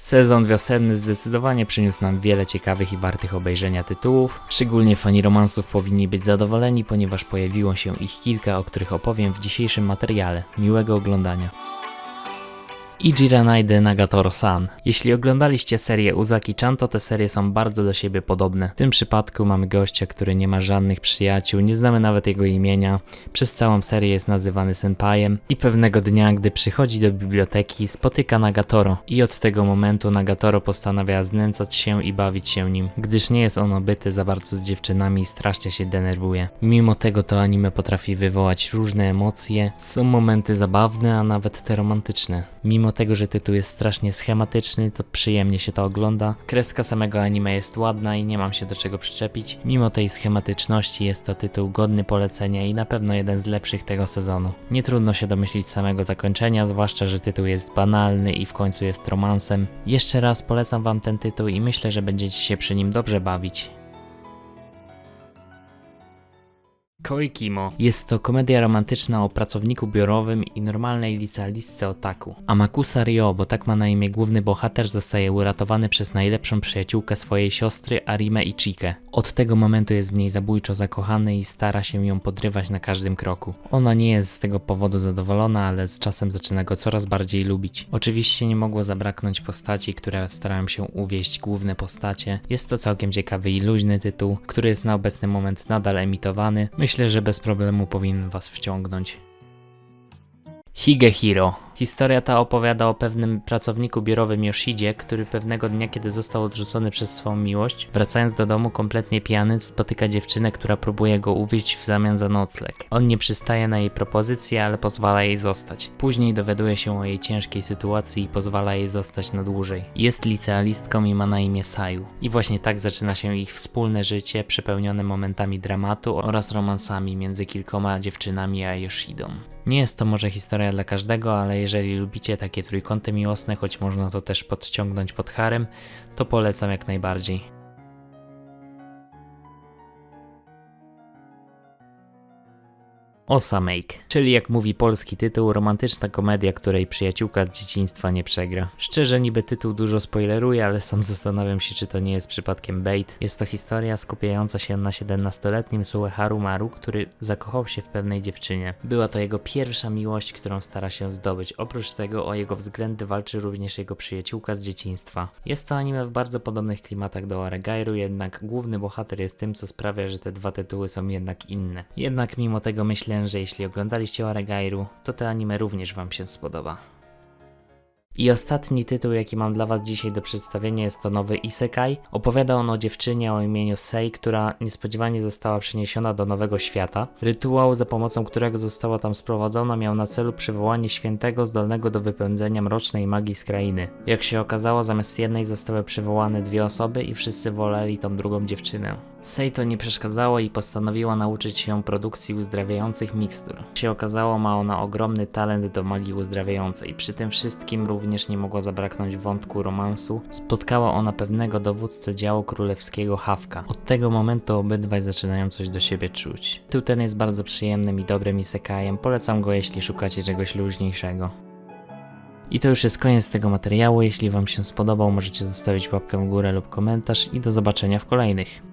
Sezon wiosenny zdecydowanie przyniósł nam wiele ciekawych i wartych obejrzenia tytułów. Szczególnie fani romansów powinni być zadowoleni, ponieważ pojawiło się ich kilka, o których opowiem w dzisiejszym materiale. Miłego oglądania. Ijiranaide Nagatoro-san. Jeśli oglądaliście serię Uzaki-chan, to te serie są bardzo do siebie podobne. W tym przypadku mamy gościa, który nie ma żadnych przyjaciół, nie znamy nawet jego imienia. Przez całą serię jest nazywany senpajem i pewnego dnia, gdy przychodzi do biblioteki, spotyka Nagatoro i od tego momentu Nagatoro postanawia znęcać się i bawić się nim, gdyż nie jest on obyty za bardzo z dziewczynami i strasznie się denerwuje. Mimo tego to anime potrafi wywołać różne emocje, są momenty zabawne, a nawet te romantyczne. Mimo tego, że tytuł jest strasznie schematyczny, to przyjemnie się to ogląda. Kreska samego anime jest ładna i nie mam się do czego przyczepić. Mimo tej schematyczności jest to tytuł godny polecenia i na pewno jeden z lepszych tego sezonu. Nie trudno się domyślić samego zakończenia, zwłaszcza, że tytuł jest banalny i w końcu jest romansem. Jeszcze raz polecam wam ten tytuł i myślę, że będziecie się przy nim dobrze bawić. Koikimo. Jest to komedia romantyczna o pracowniku biurowym i normalnej licealistce otaku. Amakusa Ryo, bo tak ma na imię główny bohater, zostaje uratowany przez najlepszą przyjaciółkę swojej siostry Arime Ichike. Od tego momentu jest w niej zabójczo zakochany i stara się ją podrywać na każdym kroku. Ona nie jest z tego powodu zadowolona, ale z czasem zaczyna go coraz bardziej lubić. Oczywiście nie mogło zabraknąć postaci, które starają się uwieść główne postacie. Jest to całkiem ciekawy i luźny tytuł, który jest na obecny moment nadal emitowany. Myślę, że bez problemu powinien Was wciągnąć. Higehiro. Historia ta opowiada o pewnym pracowniku biurowym Yoshidzie, który pewnego dnia, kiedy został odrzucony przez swą miłość, wracając do domu kompletnie pijany, spotyka dziewczynę, która próbuje go uwieść w zamian za nocleg. On nie przystaje na jej propozycję, ale pozwala jej zostać. Później dowiaduje się o jej ciężkiej sytuacji i pozwala jej zostać na dłużej. Jest licealistką i ma na imię Saju. I właśnie tak zaczyna się ich wspólne życie, przepełnione momentami dramatu oraz romansami między kilkoma dziewczynami a Yoshidą. Nie jest to może historia dla każdego, ale jeżeli lubicie takie trójkąty miłosne, choć można to też podciągnąć pod harem, to polecam jak najbardziej. Osamake, czyli jak mówi polski tytuł, romantyczna komedia, której przyjaciółka z dzieciństwa nie przegra. Szczerze niby tytuł dużo spoileruje, ale sam zastanawiam się, czy to nie jest przypadkiem bait. Jest to historia skupiająca się na 17-letnim Sueharu Maru, który zakochał się w pewnej dziewczynie. Była to jego pierwsza miłość, którą stara się zdobyć. Oprócz tego o jego względy walczy również jego przyjaciółka z dzieciństwa. Jest to anime w bardzo podobnych klimatach do Aregairu, jednak główny bohater jest tym, co sprawia, że te dwa tytuły są jednak inne. Jednak mimo tego myślę, że jeśli oglądaliście Aregairu, to te anime również wam się spodoba. I ostatni tytuł, jaki mam dla Was dzisiaj do przedstawienia, jest to nowy Isekai. Opowiada on o dziewczynie o imieniu Sei, która niespodziewanie została przeniesiona do nowego świata. Rytuał, za pomocą którego została tam sprowadzona, miał na celu przywołanie świętego zdolnego do wypędzenia mrocznej magii z krainy. Jak się okazało, zamiast jednej zostały przywołane dwie osoby i wszyscy woleli tą drugą dziewczynę. Sei to nie przeszkadzało i postanowiła nauczyć się produkcji uzdrawiających mikstur. Jak się okazało, ma ona ogromny talent do magii uzdrawiającej. Przy tym wszystkim również nie mogło zabraknąć wątku romansu. Spotkała ona pewnego dowódcę działu królewskiego Hawka. Od tego momentu obydwaj zaczynają coś do siebie czuć. Tytuł ten jest bardzo przyjemnym i dobrym isekajem. Polecam go, jeśli szukacie czegoś luźniejszego. I to już jest koniec tego materiału. Jeśli Wam się spodobał, możecie zostawić łapkę w górę lub komentarz i do zobaczenia w kolejnych.